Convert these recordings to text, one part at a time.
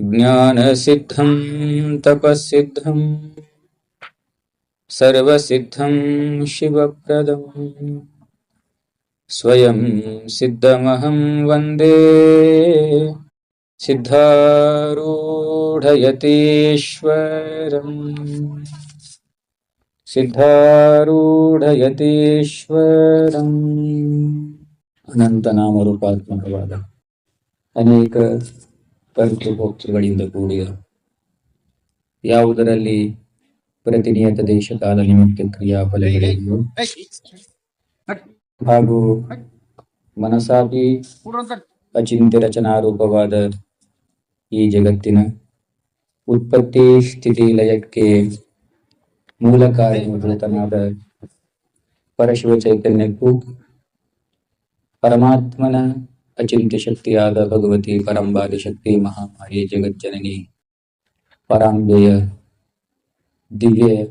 ज्ञानसिद्धं तपःसिद्धं सर्वसिद्धं शिवप्रदम् स्वयं सिद्धमहं वन्दे। सिद्धारूढयतीश्वरम्। सिद्धारूढयतीश्वरम्। ಅನಂತ ನಾಮರೂಪಾತ್ಮಕವಾದ ಅನೇಕ ಕರ್ತೃಭೋಕ್ತೃಗಳಿಂದ ಕೂಡಿದ ಯಾವುದರಲ್ಲಿ ಪ್ರತಿನಿಯತ ದೇಶ ಕಾಲ ನಿಮಿತ್ತ ಕ್ರಿಯಾಫಲಗಳಿವೆಯೋ, ಹಾಗೂ ಮನಸಾಪಿ ಅಚಿಂತ್ಯ ರಚನಾರೂಪವಾದ ಈ ಜಗತ್ತಿನ ಉತ್ಪತ್ತಿ ಸ್ಥಿತಿ ಲಯಕ್ಕೆ ಮೂಲ ಕಾರ್ಯತನಾದ ಪರಶಿವ ಚೈತನ್ಯಕ್ಕೂ ಪರಮಾತ್ಮನ ಅಚಿಂತ್ಯ ಶಕ್ತಿಯಾದ ಭಗವತಿ ಪರಂಬಾರಿ ಶಕ್ತಿ ಮಹಾಮಾರಿ ಜಗಜ್ಜನನಿ ಪರಾಂಬೆಯ ದಿವ್ಯ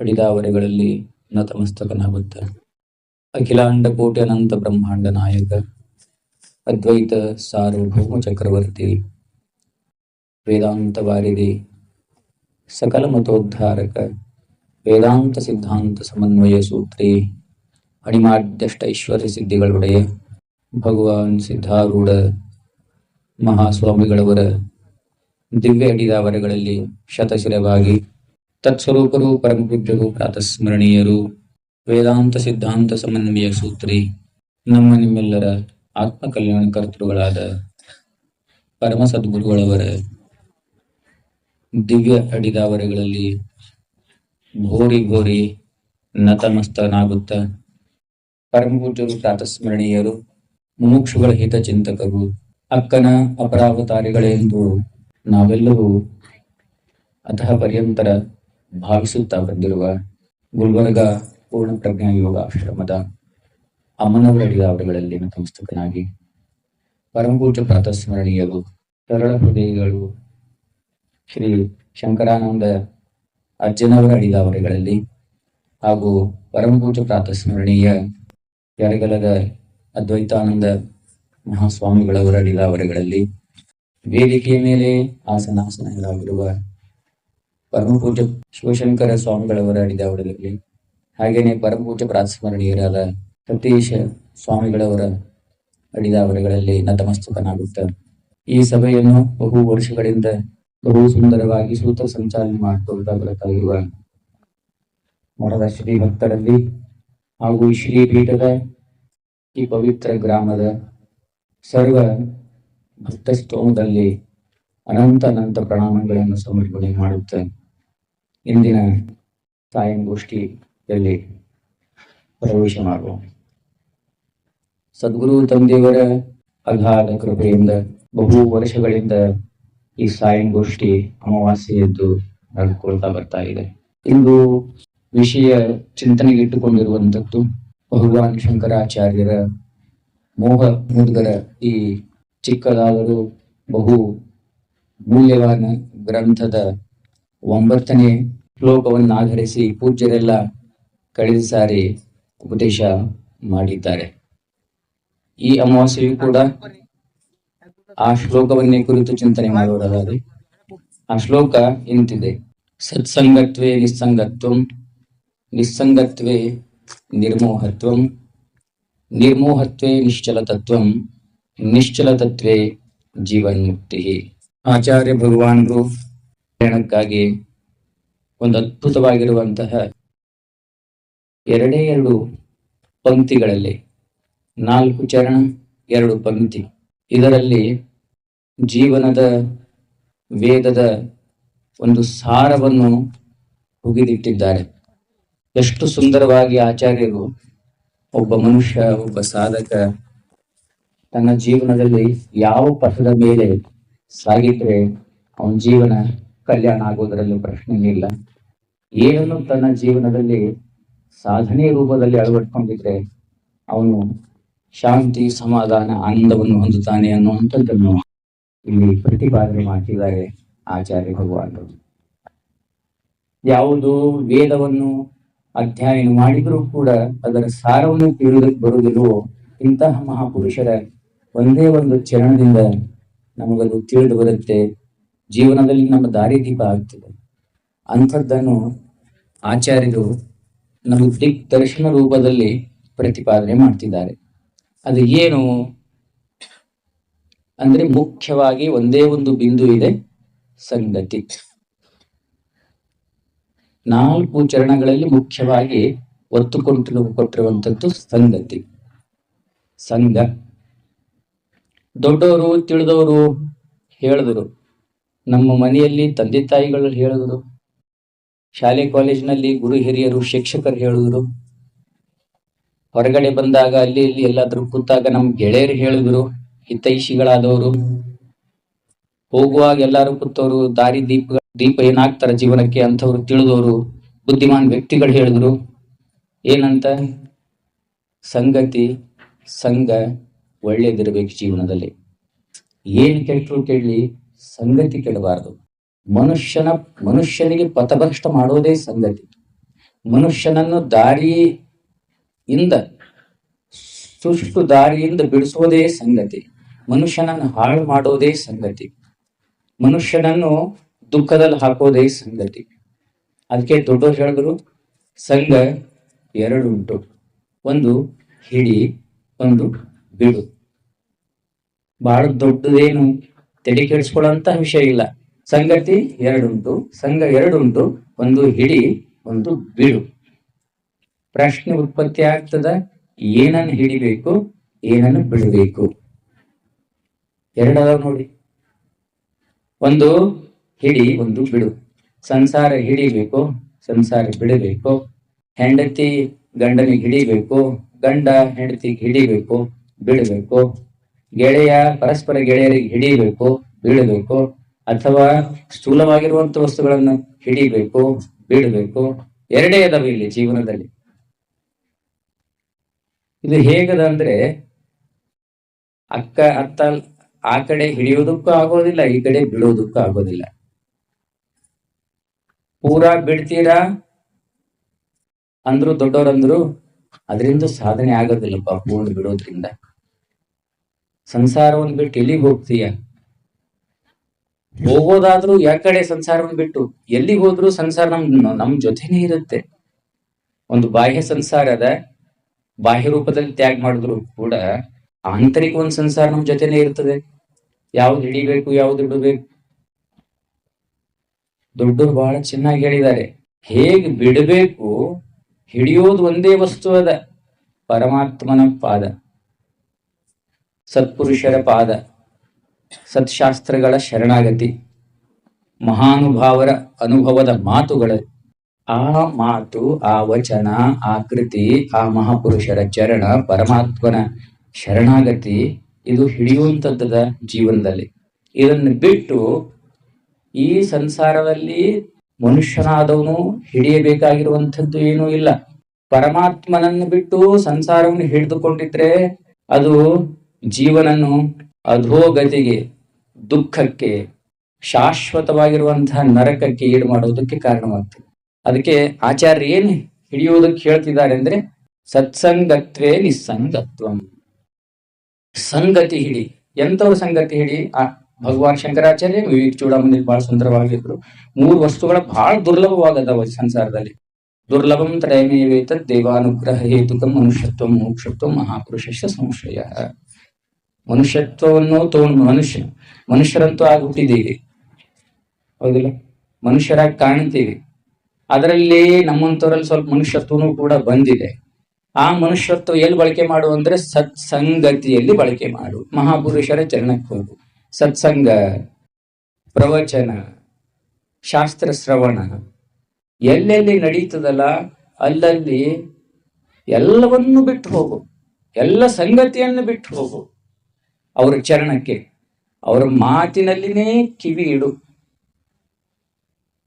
ಪಡಿದಾವರೆಗಳಲ್ಲಿ ನತಮಸ್ತಕನಾಗುತ್ತ ಅಖಿಲಾಂಡ ಕೋಟಿ ಅನಂತ ಬ್ರಹ್ಮಾಂಡ ನಾಯಕ, ಅದ್ವೈತ ಸಾರ್ವಭೌಮ ಚಕ್ರವರ್ತಿ, ವೇದಾಂತ ವಾರಿದಿ ಸಕಲ ಮತೋದ್ಧಾರಕ, ವೇದಾಂತ ಸಿದ್ಧಾಂತ ಸಮನ್ವಯ ಸೂತ್ರಿ ಅಣಿಮಾಡ್ಯಷ್ಟ ಐಶ್ವರ್ಯ ಸಿದ್ಧಿಗಳುಡೆಯ ಭಗವಾನ್ ಸಿದ್ಧಾರೂಢ ಮಹಾಸ್ವಾಮಿಗಳವರ ದಿವ್ಯ ಅಡಿದಾವರೆಗಳಲ್ಲಿ ಶತಶಿರವಾಗಿ ತತ್ಸ್ವರೂಪರು, ಪರಮಪೂಜ್ಯರು, ಪ್ರಾತಸ್ಮರಣೀಯರು, ವೇದಾಂತ ಸಿದ್ಧಾಂತ ಸಮನ್ವಯ ಸೂತ್ರಿ, ನಮ್ಮ ನಿಮ್ಮೆಲ್ಲರ ಆತ್ಮ ಕಲ್ಯಾಣ ಕರ್ತೃಗಳಾದ ಪರಮ ಸದ್ಗುರುಗಳವರ ದಿವ್ಯ ಅಡಿದಾವರೆಗಳಲ್ಲಿ ಭೋರಿ ಭೋರಿ ನತಮಸ್ತನಾಗುತ್ತ ಪರಮಪೂಜ್ಯರು ಪ್ರಾತಸ್ಮರಣೀಯರು ಮುಮುಕ್ಷುಗಳ ಹಿತಚಿಂತಕರು ಅಕ್ಕನ ಅಪರಾವತಾರಿಗಳೆಂದು ನಾವೆಲ್ಲರೂ ಅಧ ಪರ್ಯಂತರ ಭಾವಿಸುತ್ತಾ ಬಂದಿರುವ ಗುಲ್ಬರ್ಗ ಪೂರ್ಣ ಪ್ರಜ್ಞಾ ಯೋಗ ಆಶ್ರಮದ ಅಮ್ಮನವರ ಅವರುಗಳಲ್ಲಿ ನತಮಸ್ತಕನಾಗಿ ಪರಮಪೂಜ್ಯ ಪ್ರಾತಸ್ಮರಣೀಯರು ಸರಳ ಹೃದಯಗಳು ಶ್ರೀ ಶಂಕರಾನಂದ ಅಜ್ಜನವರ ಅಡಿದಾವರೆಗಳಲ್ಲಿ ಹಾಗೂ ಪರಮಪೂಜ್ಯ ಪ್ರಾತಸ್ಮರಣೀಯ ಯಾರಿಗಲದ ಅದ್ವೈತಾನಂದ ಮಹಾಸ್ವಾಮಿಗಳವರ ಲೀಲಾವರಗಳಲ್ಲಿ ವೇದಿಕೆಯ ಮೇಲೆ ಆಸನಾಸನಗಳಾಗಿರುವ ಪರಮಪೂಜ ಶಿವಶಂಕರ ಸ್ವಾಮಿಗಳವರ ಅಡಿದಾವರೆಗಳಲ್ಲಿ ಹಾಗೇನೆ ಪರಮಪೂಜ ಪ್ರಾತಸ್ಮರಣೀಯರಾದ ಸತೀಶ ಸ್ವಾಮಿಗಳವರ ಅಡಿದಾವರಗಳಲ್ಲಿ ನತಮಸ್ತಕನಾಗುತ್ತ ಈ ಸಭೆಯನ್ನು ಬಹು ವರ್ಷಗಳಿಂದ ಬಹು ಸುಂದರವಾಗಿ ಸೂತ್ರ ಸಂಚಾಲನೆ ಮಾಡಿಕೊಳ್ತಾ ಮರದ ಮಠದ ಶ್ರೀ ಭಕ್ತರಲ್ಲಿ ಹಾಗೂ ಈ ಶ್ರೀಪೀಠದ ಈ ಪವಿತ್ರ ಗ್ರಾಮದ ಸರ್ವ ಭಕ್ತ ಸ್ತೋಮದಲ್ಲಿ ಅನಂತ ಅನಂತ ಪ್ರಣಾಮಗಳನ್ನು ಸಮರ್ಪಣೆ ಮಾಡುತ್ತೆ ಇಂದಿನ ಸಾಯಂಗೋಷ್ಠಿಯಲ್ಲಿ ಪ್ರವೇಶ ಮಾಡುವ ಸದ್ಗುರು ತಂದೆಯವರ ಅಗಾಧ ಕೃಪೆಯಿಂದ ಬಹು ವರ್ಷಗಳಿಂದ ಈ ಸಾಯಂಗೋಷ್ಠಿ ಅಮಾವಾಸ್ಯೆಯದ್ದು ನಡೆದುಕೊಳ್ತಾ ಬರ್ತಾ ಇದೆ. ಇಂದು ವಿಷಯ ಚಿಂತನೆಗೆ ಇಟ್ಟುಕೊಂಡಿರುವಂಥದ್ದು ಭಗವಾನ್ ಶಂಕರಾಚಾರ್ಯರ ಮೋಹ ಮುದ್ಗರ ಈ ಚಿಕ್ಕದಾದರೂ ಬಹು ಮೂಲ್ಯವಾದ ಗ್ರಂಥದ ಒಂಬತ್ತನೇ ಶ್ಲೋಕವನ್ನು ಆಧರಿಸಿ ಪೂಜ್ಯರೆಲ್ಲ ಕಳೆದ ಸಾರಿ ಉಪದೇಶ ಮಾಡಿದ್ದಾರೆ. ಈ ಅಮಾವಾಸ್ಯೆಯು ಕೂಡ ಆ ಶ್ಲೋಕವನ್ನೇ ಕುರಿತು ಚಿಂತನೆ ಮಾಡುವುದಾದರೆ ಆ ಶ್ಲೋಕ ಇಂತಿದೆ. ಸತ್ಸಂಗತ್ವೇ ನಿಸ್ಸಂಗತ್ವಂ ನಿಸ್ಸಂಗತ್ವೇ ನಿರ್ಮೋಹತ್ವಂ. ನಿರ್ಮೋಹತ್ವೇ ನಿಶ್ಚಲತತ್ವಂ. ನಿಶ್ಚಲತತ್ವೇ ಜೀವನ್ಮುಕ್ತಿ. ಆಚಾರ್ಯ ಭಗವಾನರು ಪ್ರಯಾಣಕ್ಕಾಗಿ ಒಂದು ಅದ್ಭುತವಾಗಿರುವಂತಹ ಎರಡೇ ಎರಡು ಪಂಕ್ತಿಗಳಲ್ಲಿ ನಾಲ್ಕು ಚರಣ, ಎರಡು ಪಂಕ್ತಿ. ಇದರಲ್ಲಿ ಜೀವನದ, ವೇದದ ಒಂದು ಸಾರವನ್ನು ಹುಗಿದಿಟ್ಟಿದ್ದಾರೆ. ಎಷ್ಟು ಸುಂದರವಾಗಿ ಆಚಾರ್ಯರು, ಒಬ್ಬ ಮನುಷ್ಯ, ಒಬ್ಬ ಸಾಧಕ, ತನ್ನ ಜೀವನದಲ್ಲಿ ಯಾವ ಪಥದ ಮೇಲೆ ಸಾಗಿದ್ರೆ ಅವನ ಜೀವನ ಕಲ್ಯಾಣ ಆಗೋದರಲ್ಲಿ ಪ್ರಶ್ನೆ ಇಲ್ಲ. ಏನನ್ನು ತನ್ನ ಜೀವನದಲ್ಲಿ ಸಾಧನೆ ರೂಪದಲ್ಲಿ ಅಳವಡಿಸ್ಕೊಂಡಿದ್ರೆ ಅವನು ಶಾಂತಿ, ಸಮಾಧಾನ, ಆನಂದವನ್ನು ಹೊಂದುತ್ತಾನೆ ಅನ್ನುವಂಥದ್ದನ್ನು ಇಲ್ಲಿ ಪ್ರತಿಪಾದನೆ ಮಾಡಿದ್ದಾರೆ ಆಚಾರ್ಯ ಭಗವಾನರು. ಯಾವುದು ವೇದವನ್ನು ಅಧ್ಯಯನ ಮಾಡಿದರೂ ಕೂಡ ಅದರ ಸಾರವನ್ನು ತಿಳಿಯೋದಕ್ಕೆ ಬರುವುದಿಲ್ಲವೋ? ಇಂತಹ ಮಹಾಪುರುಷರ ಒಂದೇ ಒಂದು ಚರಣದಿಂದ ನಮಗದು ತಿಳಿದು ಬರುತ್ತೆ. ಜೀವನದಲ್ಲಿ ನಮ್ಮ ದಾರಿದೀಪ ಆಗ್ತದೆ. ಅಂಥದ್ದನ್ನು ಆಚಾರ್ಯರು ನಮ್ಮ ದಿಕ್ ದರ್ಶನ ರೂಪದಲ್ಲಿ ಪ್ರತಿಪಾದನೆ ಮಾಡ್ತಿದ್ದಾರೆ. ಅದು ಏನು? ಅಂದ್ರೆ ಮುಖ್ಯವಾಗಿ ಒಂದೇ ಒಂದು ಬಿಂದು ಇದೆ ಸಂಗತಿ. ನಾಲ್ಕು ಚರಣಗಳಲ್ಲಿ ಮುಖ್ಯವಾಗಿ ಒತ್ತು ಕೊಟ್ಟು ಕೊಟ್ಟಿರುವಂತದ್ದು ಸಂಗತಿ. ಸಂಘ. ದೊಡ್ಡವರು, ತಿಳಿದವರು ಹೇಳಿದರು. ನಮ್ಮ ಮನೆಯಲ್ಲಿ ತಂದೆ ತಾಯಿಗಳು ಹೇಳಿದರು. ಶಾಲೆ, ಕಾಲೇಜಿನಲ್ಲಿ ಗುರು, ಹಿರಿಯರು, ಶಿಕ್ಷಕರು ಹೇಳಿದ್ರು. ಹೊರಗಡೆ ಬಂದಾಗ ಅಲ್ಲಿ ಇಲ್ಲಿ ಎಲ್ಲಾದ್ರೂ ಕೂತಾಗ ನಮ್ಮ ಗೆಳೆಯರು ಹೇಳಿದ್ರು. ಹಿತೈಷಿಗಳಾದವರು. ಹೋಗುವಾಗ ಎಲ್ಲರೂ ಕೂತವರು, ದಾರಿ ದೀಪ ದೀಪ ಏನಾಗ್ತಾರ ಜೀವನಕ್ಕೆ ಅಂಥವ್ರು ತಿಳಿದವರು, ಬುದ್ಧಿಮಾನ್ ವ್ಯಕ್ತಿಗಳು ಹೇಳಿದ್ರು, ಏನಂತ? ಸಂಗತಿ, ಸಂಘ ಒಳ್ಳೇದಿರ್ಬೇಕು ಜೀವನದಲ್ಲಿ. ಏನ್ ಕೆಟ್ಟರು ಕೇಳಲಿ ಸಂಗತಿ ಕೆಡಬಾರದು. ಮನುಷ್ಯನ, ಮನುಷ್ಯನಿಗೆ ಪಥಭ್ರಷ್ಟ ಮಾಡೋದೇ ಸಂಗತಿ. ಮನುಷ್ಯನನ್ನು ದಾರಿಯಿಂದ, ಸುಷ್ಟು ದಾರಿಯಿಂದ ಬಿಡಿಸೋದೇ ಸಂಗತಿ. ಮನುಷ್ಯನನ್ನು ಹಾಳು ಮಾಡೋದೇ ಸಂಗತಿ. ಮನುಷ್ಯನನ್ನು ದುಃಖದಲ್ಲಿ ಹಾಕೋದೇ ಸಂಗತಿ. ಅದಕ್ಕೆ ದೊಡ್ಡವರು ಹೇಳಿದ್ರು ಸಂಘ ಎರಡು ಉಂಟು. ಒಂದು ಹಿಡಿ, ಒಂದು ಬಿಡು. ಬಹಳ ದೊಡ್ಡದೇನು ತಲೆ ಕೆಡಿಸ್ಕೊಳ್ಳೋಂತ ವಿಷಯ ಇಲ್ಲ. ಸಂಗತಿ ಎರಡುಂಟು ಸಂಘ ಎರಡುಂಟು ಒಂದು ಹಿಡಿ, ಒಂದು ಬಿಡು. ಪ್ರಶ್ನೆ ಉತ್ಪತ್ತಿ ಆಗ್ತದ, ಏನನ್ನು ಹಿಡಿಬೇಕು, ಏನನ್ನು ಬಿಡಬೇಕು? ಎರಡದ ನೋಡಿ. ಒಂದು ಹಿಡಿ ಒಂದು ಬಿಡು. ಸಂಸಾರ ಹಿಡಿಬೇಕು, ಸಂಸಾರ ಬಿಡಬೇಕು. ಹೆಂಡತಿ ಗಂಡನಿಗೆ ಹಿಡಿಬೇಕು, ಗಂಡ ಹೆಂಡತಿಗೆ ಹಿಡಿಬೇಕು, ಬಿಡಬೇಕು. ಗೆಳೆಯ ಪರಸ್ಪರ ಗೆಳೆಯರಿಗೆ ಹಿಡಿಬೇಕು ಬೀಳಬೇಕು ಅಥವಾ ಸ್ಥೂಲವಾಗಿರುವಂತ ವಸ್ತುಗಳನ್ನು ಹಿಡಿಬೇಕು ಬೀಳಬೇಕು ಎರಡೇ ಅದಾವೆ ಇಲ್ಲಿ ಜೀವನದಲ್ಲಿ. ಇದು ಹೇಗದ ಅಂದ್ರೆ, ಅಕ್ಕ, ಅತ್ತ ಆ ಕಡೆ ಹಿಡಿಯೋದಕ್ಕೂ ಆಗೋದಿಲ್ಲ, ಈ ಕಡೆ ಬಿಡೋದಕ್ಕೂ ಆಗೋದಿಲ್ಲ. ಪೂರಾ ಬಿಡ್ತೀರಾ? ಅಂದ್ರು ದೊಡ್ಡವರಂದ್ರು ಅದರಿಂದ ಸಾಧನೆ ಆಗೋದಿಲ್ಲಪ್ಪ ಪೂರ್ಣ ಬಿಡೋದ್ರಿಂದ. ಸಂಸಾರವನ್ನು ಬಿಟ್ಟು ಎಲ್ಲಿಗೆ ಹೋಗ್ತೀಯ? ಹೋಗೋದಾದ್ರೂ ಯಾಕಡೆ ಸಂಸಾರವನ್ನು ಬಿಟ್ಟು? ಎಲ್ಲಿಗೆ ಹೋದ್ರು ಸಂಸಾರ ನಮ್ ನಮ್ ಜೊತೆನೇ ಇರುತ್ತೆ. ಒಂದು ಬಾಹ್ಯ ಸಂಸಾರ ಅದ, ಬಾಹ್ಯ ರೂಪದಲ್ಲಿ ತ್ಯಾಗ ಮಾಡಿದ್ರು ಕೂಡ ಆಂತರಿಕ ಒಂದು ಸಂಸಾರ ನಮ್ ಜೊತೆನೇ ಇರ್ತದೆ. ಯಾವ್ದು ಹಿಡಿಬೇಕು, ಯಾವ್ದು ಬಿಡಬೇಕು ದೊಡ್ಡರು ಬಹಳ ಚೆನ್ನಾಗಿ ಹೇಳಿದ್ದಾರೆ ಹೇಗೆ ಬಿಡಬೇಕು? ಹಿಡಿಯೋದು ಒಂದೇ ವಸ್ತು ಅದ. ಪರಮಾತ್ಮನ ಪಾದ. ಸತ್ಪುರುಷರ ಪಾದ. ಸತ್ಶಾಸ್ತ್ರಗಳ ಶರಣಾಗತಿ. ಮಹಾನುಭಾವರ ಅನುಭವದ ಮಾತುಗಳ. ಆ ಮಾತು, ಆ ವಚನ, ಆ ಕೃತಿ, ಆ ಮಹಾಪುರುಷರ ಚರಣ, ಪರಮಾತ್ಮನ ಶರಣಾಗತಿ, ಇದು ಹಿಡಿಯುವಂಥದ್ದದ ಜೀವನದಲ್ಲಿ. ಇದನ್ನು ಬಿಟ್ಟು ಈ ಸಂಸಾರದಲ್ಲಿ ಮನುಷ್ಯನಾದವನು ಹಿಡಿಯಬೇಕಾಗಿರುವಂಥದ್ದು ಏನೂ ಇಲ್ಲ. ಪರಮಾತ್ಮನನ್ನು ಬಿಟ್ಟು ಸಂಸಾರವನ್ನು ಹಿಡಿದುಕೊಂಡಿದ್ರೆ ಅದು ಜೀವನನ್ನು ಅಧೋಗತಿಗೆ, ದುಃಖಕ್ಕೆ, ಶಾಶ್ವತವಾಗಿರುವಂತಹ ನರಕಕ್ಕೆ ಈಡು ಮಾಡೋದಕ್ಕೆ ಕಾರಣವಾಗ್ತದೆ. ಅದಕ್ಕೆ ಆಚಾರ್ಯ ಏನ್ ಹಿಡಿಯುವುದಕ್ಕೆ ಹೇಳ್ತಿದ್ದಾರೆ ಅಂದ್ರೆ, ಸತ್ಸಂಗತ್ವೇ ನಿಸ್ಸಂಗತ್ವಂ. ಸಂಗತಿ ಹಿಡಿ. ಎಂತವ್ರ ಸಂಗತಿ ಹಿಡಿ? ಆ ಭಗವಾನ್ ಶಂಕರಾಚಾರ್ಯ ವಿವೇಕ್ ಚೂಡಾಮಣಿ ಬಹಳ ಸುಂದರವಾಗಿದ್ರು. ಮೂರು ವಸ್ತುಗಳ ಬಹಳ ದುರ್ಲಭವಾಗದವ ಸಂಸಾರದಲ್ಲಿ. ದುರ್ಲಭಂ ತ್ರಯಮೇವೇತ ದೇವಾನುಗ್ರಹ ಹೇತುಕ ಮನುಷ್ಯತ್ವ ಮೋಕ್ಷತ್ವ ಮಹಾಪುರುಷ ಸಂಶಯ. ಮನುಷ್ಯತ್ವವನ್ನು ತಗೊಂಡು ಮನುಷ್ಯ. ಮನುಷ್ಯರಂತೂ ಆಗಿಬಿಟ್ಟಿದ್ದೀವಿ. ಹೌದಿಲ್ಲ? ಮನುಷ್ಯರಾಗಿ ಕಾಣ್ತೀವಿ. ಅದರಲ್ಲಿ ನಮ್ಮಂತವರಲ್ಲಿ ಸ್ವಲ್ಪ ಮನುಷ್ಯತ್ವನೂ ಕೂಡ ಬಂದಿದೆ. ಆ ಮನುಷ್ಯತ್ವ ಎಲ್ಲಿ ಬಳಕೆ ಮಾಡು ಅಂದ್ರೆ ಸತ್ಸಂಗತಿಯಲ್ಲಿ ಬಳಕೆ ಮಾಡು. ಮಹಾಪುರುಷರ ಚರಣಕ್ಕೆ ಹೋಗು ಸತ್ಸಂಗ, ಪ್ರವಚನ, ಶಾಸ್ತ್ರ ಶ್ರವಣ, ಎಲ್ಲೆಲ್ಲಿ ನಡೀತದಲ್ಲ ಅಲ್ಲಲ್ಲಿ ಎಲ್ಲವನ್ನು ಬಿಟ್ಟು ಹೋಗು. ಎಲ್ಲ ಸಂಗತಿಯನ್ನು ಬಿಟ್ಟು ಹೋಗು. ಅವರ ಚರಣಕ್ಕೆ, ಅವರ ಮಾತಿನಲ್ಲಿನೇ ಕಿವಿ ಇಡು.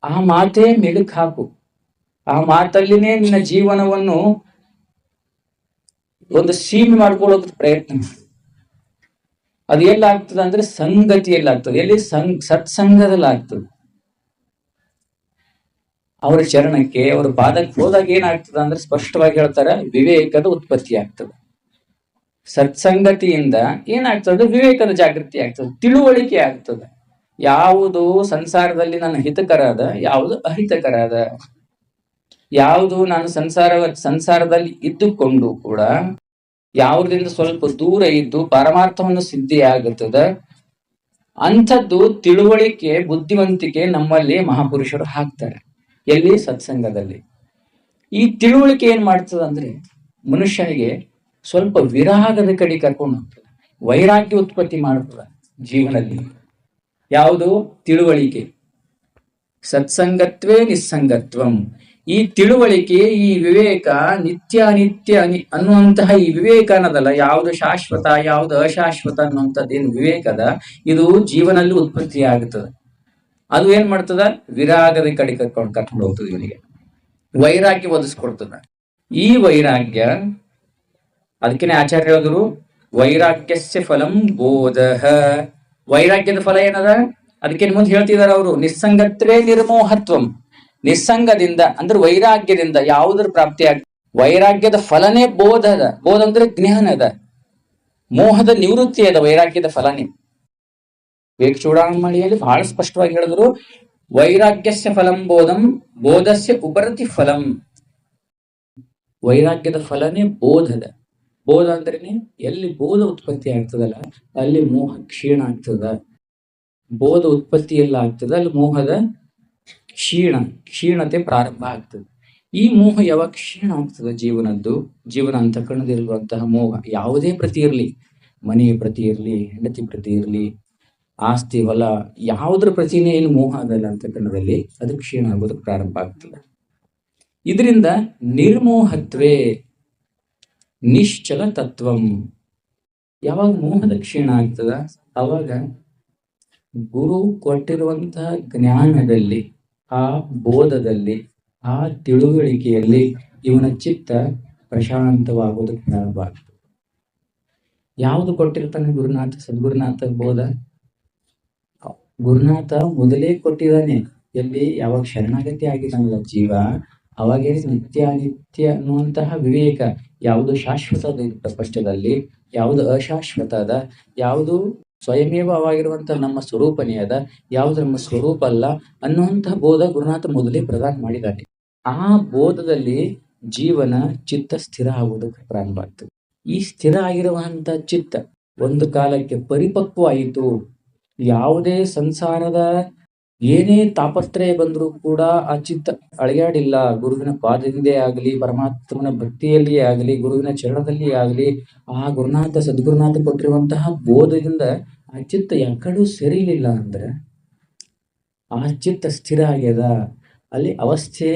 ಆ ಮಾತೇ ಮೆಲುಕು ಹಾಕು. ಆ ಮಾತಲ್ಲಿನೇ ನಿನ್ನ ಜೀವನವನ್ನು ಒಂದು ಸೀಮೆ ಮಾಡ್ಕೊಳ್ಳೋಕೆ ಪ್ರಯತ್ನ ಮಾಡು. ಅದು ಎಲ್ಲಾಗ್ತದೆ ಅಂದ್ರೆ ಸಂಗತಿಯಲ್ಲಿ ಆಗ್ತದೆ ಎಲ್ಲಿ ಸಂ ಸತ್ಸಂಗದಲ್ಲಿ ಆಗ್ತದೆ ಅವರ ಚರಣಕ್ಕೆ, ಅವರ ಪಾದಕ್ಕೆ ಹೋದಾಗ ಏನಾಗ್ತದೆ ಅಂದ್ರೆ ಸ್ಪಷ್ಟವಾಗಿ ಹೇಳ್ತಾರೆ, ವಿವೇಕದ ಉತ್ಪತ್ತಿ ಆಗ್ತದೆ ಸತ್ಸಂಗತಿಯಿಂದ ಏನಾಗ್ತದೆ ವಿವೇಕದ ಜಾಗೃತಿ ಆಗ್ತದೆ, ತಿಳುವಳಿಕೆ ಆಗ್ತದೆ. ಯಾವುದು ಸಂಸಾರದಲ್ಲಿ ನನ್ನ ಹಿತಕರ ಅದ ಯಾವುದು ಅಹಿತಕರ ಅದ ಯಾವುದು ನಾನು ಸಂಸಾರ ಸಂಸಾರದಲ್ಲಿ ಇದ್ದುಕೊಂಡು ಕೂಡ ಯಾವುದರಿಂದ ಸ್ವಲ್ಪ ದೂರ ಇದ್ದು ಪರಮಾರ್ಥವನ್ನು ಸಿದ್ಧಿ ಆಗುತ್ತದೆ ಅಂಥದ್ದು ತಿಳುವಳಿಕೆ, ಬುದ್ಧಿವಂತಿಕೆ ನಮ್ಮಲ್ಲಿ ಮಹಾಪುರುಷರು ಹಾಕ್ತಾರೆ, ಎಲ್ಲಿ? ಸತ್ಸಂಗದಲ್ಲಿ. ಈ ತಿಳುವಳಿಕೆ ಏನ್ ಮಾಡ್ತದಂದ್ರೆ ಮನುಷ್ಯನಿಗೆ ಸ್ವಲ್ಪ ವಿರಾಗದ ಕಡೆ ಕರ್ಕೊಂಡು ಹೋಗ್ತದೆ, ವೈರಾಗ್ಯ ಉತ್ಪತ್ತಿ ಮಾಡ್ತದ ಜೀವನದಲ್ಲಿ. ಯಾವುದು? ತಿಳುವಳಿಕೆ. ಸತ್ಸಂಗತ್ವೇ ನಿಸ್ಸಂಗತ್ವಂ. ಈ ತಿಳುವಳಿಕೆ, ಈ ವಿವೇಕ ನಿತ್ಯ ಅನಿತ್ಯ ಅನಿ ಅನ್ನುವಂತಹ ಈ ವಿವೇಕ ಅನ್ನೋದಲ್ಲ, ಯಾವುದು ಶಾಶ್ವತ, ಯಾವುದು ಅಶಾಶ್ವತ ಅನ್ನುವಂಥದ್ದೇನು ವಿವೇಕದ ಇದು ಜೀವನಲ್ಲಿ ಉತ್ಪತ್ತಿ ಆಗುತ್ತದೆ ಅದು ಏನ್ ಮಾಡ್ತದ? ವಿರಾಗದ ಕಡೆ ಕರ್ಕೊಂಡು ಕರ್ಕೊಂಡು ಹೋಗ್ತದೆ ಇವನಿಗೆ. ವೈರಾಗ್ಯ ಒದಗಿಸ್ಕೊಡ್ತದ. ಈ ವೈರಾಗ್ಯ, ಅದಕ್ಕೇನೆ ಆಚಾರ್ಯ ಹೇಳಿದ್ರು, ವೈರಾಗ್ಯಸ್ಯ ಫಲಂ ಬೋಧ. ವೈರಾಗ್ಯದ ಫಲ ಏನದ? ಅದಕ್ಕೆ ಮುಂದೆ ಹೇಳ್ತಿದಾರೆ ಅವರು, ನಿಸ್ಸಂಗತ್ರೇ ನಿರ್ಮೋಹತ್ವಂ. ನಿಸ್ಸಂಗದಿಂದ, ಅಂದ್ರೆ ವೈರಾಗ್ಯದಿಂದ ಯಾವುದ್ರ ಪ್ರಾಪ್ತಿ ಆಗ ವೈರಾಗ್ಯದ ಫಲನೇ ಬೋಧ ಅದ. ಬೋಧ ಅಂದ್ರೆ ಜ್ಞಾನ ಅದ. ಮೋಹದ ನಿವೃತ್ತಿ ಅದ ವೈರಾಗ್ಯದ ಫಲನೇ ವೇಗ ಚೂಡಾಮಣಿಯಲ್ಲಿ ಬಹಳ ಸ್ಪಷ್ಟವಾಗಿ ಹೇಳಿದ್ರು, ವೈರಾಗ್ಯಸ್ಯ ಫಲಂ ಬೋಧಂ, ಬೋಧಸ್ಯ ಉಪರತಿ ಫಲಂ. ವೈರಾಗ್ಯದ ಫಲನೇ ಬೋಧದ ಬೋಧ ಅಂದ್ರೇನೆ ಎಲ್ಲಿ ಬೋಧ ಉತ್ಪತ್ತಿ ಆಗ್ತದಲ್ಲ, ಅಲ್ಲಿ ಮೋಹ ಕ್ಷೀಣ ಆಗ್ತದ. ಬೋಧ ಉತ್ಪತ್ತಿ ಎಲ್ಲ ಆಗ್ತದ, ಅಲ್ಲಿ ಮೋಹದ ಕ್ಷೀಣ, ಕ್ಷೀಣತೆ ಪ್ರಾರಂಭ ಆಗ್ತದೆ. ಈ ಮೋಹ ಯಾವಾಗ ಕ್ಷೀಣ ಆಗ್ತದೆ? ಜೀವನದ್ದು, ಜೀವನ ಅಂತಃಕರಣದಲ್ಲಿರುವಂತಹ ಮೋಹ ಯಾವುದೇ ಪ್ರತಿ ಇರಲಿ, ಮನೆಯ ಪ್ರತಿ ಇರಲಿ, ಹೆಂಡತಿ ಪ್ರತಿ ಇರಲಿ, ಆಸ್ತಿ, ಹೊಲ, ಯಾವುದ್ರ ಪ್ರತಿನೇ ಏನು ಮೋಹ ಆಗಲ್ಲ ಅಂತ ಕಣದಲ್ಲಿ ಅದು ಕ್ಷೀಣ ಆಗೋದಕ್ಕೆ ಪ್ರಾರಂಭ ಆಗ್ತದೆ. ಇದರಿಂದ ನಿರ್ಮೋಹತ್ವೇ ನಿಶ್ಚಲ ತತ್ವಂ. ಯಾವಾಗ ಮೋಹದ ಕ್ಷೀಣ ಆಗ್ತದ? ಅವಾಗ ಗುರು ಕೊಟ್ಟಿರುವಂತಹ ಜ್ಞಾನದಲ್ಲಿ ಆ ಬೋಧದಲ್ಲಿ, ಆ ತಿಳುವಳಿಕೆಯಲ್ಲಿ ಇವನ ಚಿತ್ತ ಪ್ರಶಾಂತವಾಗೋದಕ್ಕೆ ಪ್ರಾರಂಭ ಯಾವುದು ಕೊಟ್ಟಿರ್ತಾನೆ ಗುರುನಾಥ? ಸದ್ಗುರುನಾಥ ಬೋಧ? ಗುರುನಾಥ ಮೊದಲೇ ಕೊಟ್ಟಿದ್ದಾನೆ. ಎಲ್ಲಿ? ಯಾವಾಗ ಶರಣಾಗತಿ ಆಗಿದ್ದಾನಲ್ಲ ಜೀವ. ಅವಾಗೇ ನಿತ್ಯ ಅನ್ನುವಂತಹ ವಿವೇಕ. ಯಾವುದು ಶಾಶ್ವತದ ಪ್ರಪಂಚದಲ್ಲಿ ಯಾವುದು ಅಶಾಶ್ವತ ಅದ ಯಾವುದು ಸ್ವಯಮೇವವಾಗಿರುವಂತಹ ನಮ್ಮ ಸ್ವರೂಪನೇ ಅದ ಯಾವುದು ನಮ್ಮ ಸ್ವರೂಪ ಅಲ್ಲ ಅನ್ನುವಂತಹ ಬೋಧ ಗುರುನಾಥ ಮೊದಲೇ ಪ್ರದಾನ ಮಾಡಿದ್ದಾನೆ ಆ ಬೋಧದಲ್ಲಿ ಜೀವನ ಚಿತ್ತ ಸ್ಥಿರ ಆಗುವುದಕ್ಕೆ ಪ್ರಾರಂಭ ಆಗ್ತದೆ. ಈ ಸ್ಥಿರ ಆಗಿರುವಂತಹ ಚಿತ್ತ ಒಂದು ಕಾಲಕ್ಕೆ ಪರಿಪಕ್ವ ಆಯಿತು, ಯಾವುದೇ ಸಂಸಾರದ ಏನೇ ತಾಪತ್ರಯ ಬಂದರೂ ಕೂಡ ಆ ಚಿತ್ತ ಅಳಿಯಾಡಿಲ್ಲ. ಗುರುವಿನ ಪಾದದಿಂದ ಆಗಲಿ, ಪರಮಾತ್ಮನ ಭಕ್ತಿಯಲ್ಲಿಯೇ ಆಗಲಿ, ಗುರುವಿನ ಚರಣದಲ್ಲಿ ಆಗಲಿ, ಆ ಗುರುನಾಥ, ಸದ್ಗುರುನಾಥ ಕೊಟ್ಟಿರುವಂತಹ ಬೋಧದಿಂದ ಆ ಚಿತ್ತ ಯಾಕಡೂ ಸರಿಲಿಲ್ಲ ಅಂದ್ರೆ ಆ ಚಿತ್ತ ಸ್ಥಿರ ಆಗ್ಯದ. ಅಲ್ಲಿ ಅವಸ್ಥೆ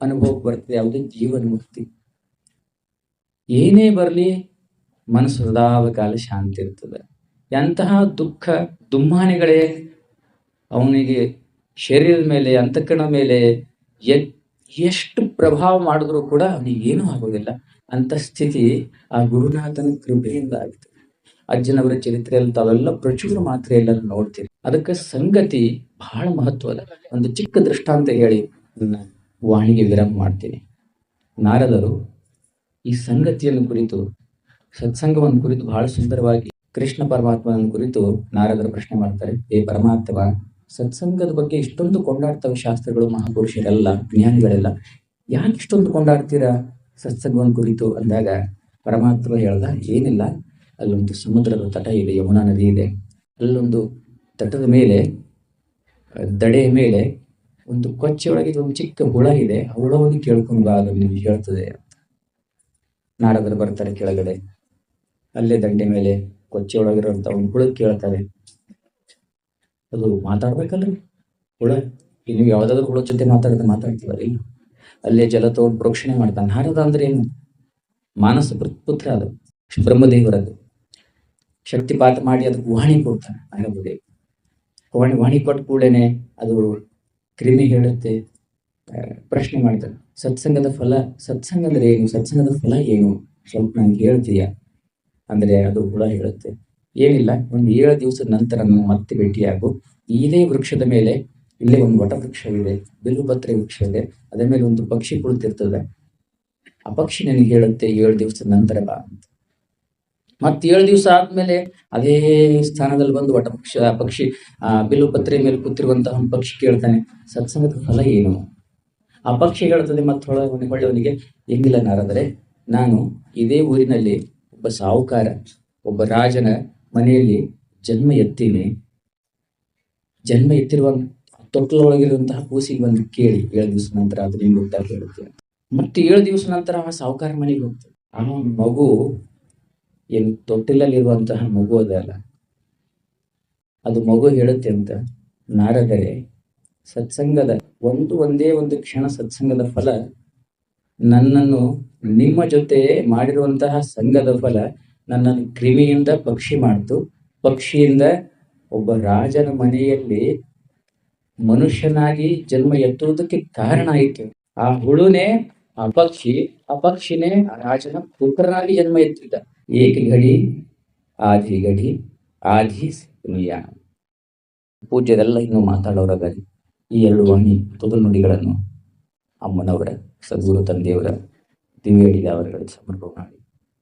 ಅನುಭವಕ್ಕೆ ಬರ್ತದೆ, ಯಾವುದೇ ಜೀವನ ಮುಕ್ತಿ ಏನೇ ಬರಲಿ ಮನಸ್ಸು ಸದಾವ ಕಾಲ ಶಾಂತಿ ಇರ್ತದೆ. ಎಂತಹ ದುಃಖ ದುಮ್ಮಾನಿಗಳೇ ಅವನಿಗೆ ಶರೀರದ ಮೇಲೆ, ಅಂತಃಕರಣ ಮೇಲೆ ಎಷ್ಟು ಪ್ರಭಾವ ಮಾಡಿದ್ರು ಕೂಡ ಅವನಿಗೆ ಏನೂ ಆಗೋದಿಲ್ಲ. ಅಂತ ಸ್ಥಿತಿ ಆ ಗುರುನಾಥನ ಕೃಪೆಯಿಂದ ಆಗ್ತದೆ ಅಜ್ಜನವರ ಚರಿತ್ರೆಯಲ್ಲಿ ತಾವೆಲ್ಲ ಪ್ರಚುರ ಮಾತ್ರ ಎಲ್ಲರೂ ನೋಡ್ತೀರಿ. ಅದಕ್ಕೆ ಸಂಗತಿ ಬಹಳ ಮಹತ್ವದ. ಒಂದು ಚಿಕ್ಕ ದೃಷ್ಟಾಂತ ಹೇಳಿ ನನ್ನ ವಾಣಿಗೆ ವಿರಾಮ ಮಾಡ್ತೀನಿ. ನಾರದರು ಈ ಸಂಗತಿಯನ್ನು ಕುರಿತು, ಸತ್ಸಂಗವನ್ನು ಕುರಿತು ಬಹಳ ಸುಂದರವಾಗಿ, ಕೃಷ್ಣ ಪರಮಾತ್ಮನ ಕುರಿತು ನಾರದರು ಪ್ರಶ್ನೆ ಮಾಡ್ತಾರೆ. ಏ ಪರಮಾತ್ಮ ಸತ್ಸಂಗದ ಬಗ್ಗೆ ಇಷ್ಟೊಂದು ಕೊಂಡಾಡ್ತವೆ ಶಾಸ್ತ್ರಗಳು, ಮಹಾಪುರುಷರೆಲ್ಲ, ಜ್ಞಾನಿಗಳೆಲ್ಲ. ಯಾಕೆ ಇಷ್ಟೊಂದು ಕೊಂಡಾಡ್ತೀರಾ ಸತ್ಸಂಗವನ್ನು ಕುರಿತು ಅಂದಾಗ ಪರಮಾತ್ಮ ಹೇಳ್ದ ಏನಿಲ್ಲ. ಅಲ್ಲೊಂದು ಸಮುದ್ರದ ತಟ ಇದೆ, ಯಮುನಾ ನದಿ ಇದೆ. ಅಲ್ಲೊಂದು ತಟದ ಮೇಲೆ, ದಡೆಯ ಮೇಲೆ ಒಂದು ಕೊಚ್ಚೆಯೊಳಗೆ ಒಂದು ಚಿಕ್ಕ ಹುಳ ಇದೆ. ಆ ಹುಳವನ್ನು ಕೇಳ್ಕೊಂಡು ಬಾ, ಅದು ನಿಮ್ಗೆ ಹೇಳ್ತದೆ ಅಂತ. ನಾಡದರು ಬರ್ತಾರೆ ಕೆಳಗಡೆ. ಅಲ್ಲೇ ದಂಡೆ ಮೇಲೆ ಕೊಚ್ಚೆ ಒಳಗಿರುವಂತ ಒಂದು ಹುಳ ಕೇಳ್ತಾರೆ ಅದು ಮಾತಾಡ್ಬೇಕಲ್ರಿ ಹುಳ ನೀವು ಯಾವ್ದಾದ್ರು ಹುಳ ಜೊತೆ ಮಾತಾಡಿದ್ರೆ ಮಾತಾಡ್ತೀವಲ್ಲ ಅಲ್ಲೇ ಜಲ ತಗೊಂಡು ಪ್ರೋಕ್ಷಣೆ ಮಾಡ್ತಾನೆ. ಹಾರದ ಅಂದ್ರೆ ಏನು? ಮಾನಸ ಪುತ್ರ ಅದು. ಬ್ರಹ್ಮದೇವರದು ಶಕ್ತಿಪಾತ ಮಾಡಿ ಅದಕ್ಕೆ ವಾಣಿ ಕೊಡ್ತಾನೆ, ನಾರದದೇವ್. ವಾಣಿ ವಾಣಿ ಕೊಟ್ಟ ಕೂಡಲೇ ಅದು ಕ್ರಿಮಿ ಹೇಳುತ್ತೆ ಪ್ರಶ್ನೆ ಮಾಡ್ತಾನೆ. ಸತ್ಸಂಗದ ಫಲ ಸತ್ಸಂಗ ಅಂದ್ರೆ ಏನು? ಸತ್ಸಂಗದ ಫಲ ಏನು? ಸ್ವಲ್ಪ ನಂಗೆ ಹೇಳ್ತೀಯ? ಅಂದ್ರೆ ಅದು ಹುಳ ಹೇಳುತ್ತೆ. ಏನಿಲ್ಲ, ಒಂದು ಏಳು ದಿವಸದ ನಂತರ ನಾನು ಮತ್ತೆ ಭೇಟಿಯಾಗು. ಇದೇ ವೃಕ್ಷದ ಮೇಲೆ ಇಲ್ಲೇ ಒಂದು ವಟ ವೃಕ್ಷವಿದೆ ಬಿಲ್ಲುಪತ್ರೆ ವೃಕ್ಷ ಇದೆ ಅದರ ಮೇಲೆ ಒಂದು ಪಕ್ಷಿ ಕುಳಿತಿರ್ತದೆ. ಆ ಪಕ್ಷಿ ನನಗೆ ಹೇಳುತ್ತೆ, ಏಳು ದಿವಸದ ನಂತರ ಬಾ ಅಂತ. ಮತ್ತೆ ಏಳು ದಿವಸ ಆದ್ಮೇಲೆ ಅದೇ ಸ್ಥಾನದಲ್ಲಿ ಬಂದು ವಟ ಪಕ್ಷ, ಆ ಬಿಲ್ಲುಪತ್ರೆ ಮೇಲೆ ಕೂತಿರುವಂತಹ ಪಕ್ಷಿ ಕೇಳ್ತಾನೆ, ಸತ್ಸಂಗದ ಫಲ ಏನು? ಆ ಪಕ್ಷಿ ಹೇಳ್ತದೆ, ಮತ್ತೆ ಹೊಳೆ ಹೊಳ್ಳೆವನಿಗೆ ಹೆಂಗಿಲ್ಲ ನಾರಾದರೆ, ನಾನು ಇದೇ ಊರಿನಲ್ಲಿ ಒಬ್ಬ ಸಾಹುಕಾರ, ಒಬ್ಬ ರಾಜನ ಮನೆಯಲ್ಲಿ ಜನ್ಮ ಎತ್ತೀನಿ ಜನ್ಮ ಎತ್ತಿರುವ ತೊಟ್ಟಲೊಳಗಿರುವಂತಹ ಕೂಸಿಗೆ ಬಂದು ಕೇಳಿ, ಏಳು ದಿವಸ ನಂತರ ಅದು ನಿಮ್ಗೆ ಗೊತ್ತಾಗ ಹೇಳುತ್ತೆ ಮತ್ತೆ ಏಳು ದಿವಸ ನಂತರ ಆ ಸಾಹುಕಾರ ಮನೆಗೆ ಹೋಗ್ತದೆ. ಆ ಮಗು ಏನು ತೊಟ್ಟಿಲಲ್ಲಿರುವಂತಹ ಮಗು ಅದಲ್ಲ ಅದು ಮಗು ಹೇಳುತ್ತೆ ಅಂತ, ನಾರದರೆ, ಸತ್ಸಂಗದ ಒಂದು ಒಂದೇ ಒಂದು ಕ್ಷಣ ಸತ್ಸಂಗದ ಫಲ ನನ್ನನ್ನು ನಿಮ್ಮ ಜೊತೆ ಮಾಡಿರುವಂತಹ ಸಂಘದ ಫಲ ನನ್ನನ್ನು ಕ್ರಿಮಿಯಿಂದ ಪಕ್ಷಿ ಮಾಡ್ತು. ಪಕ್ಷಿಯಿಂದ ಒಬ್ಬ ರಾಜನ ಮನೆಯಲ್ಲಿ ಮನುಷ್ಯನಾಗಿ ಜನ್ಮ ಎತ್ತುವುದಕ್ಕೆ ಕಾರಣ ಆಯಿತು. ಆ ಹುಳುನೇ, ಆ ಪಕ್ಷಿ, ಆ ಪಕ್ಷಿನೇ ಆ ರಾಜನ ಪುತ್ರನಾಗಿ ಜನ್ಮ ಎತ್ತಿದ್ದ. ಏಕ ಗಡಿ, ಆದಿ ಗಡಿ ಆಧಿ ನಿಯ ಪೂಜ್ಯರೆಲ್ಲ ಇನ್ನು ಮಾತಾಡೋರಾಗಲಿ ಈ ಎರಡು ವಾಣಿ ತುದು ನುಡಿಗಳನ್ನು ಅಮ್ಮನವರ, ಸದ್ಗುರು ತಂದೆಯವರ ದಿವ್ಯಡಿದ ಅವರುಗಳಿಗೆ ಸಮರ್ಪಣೆ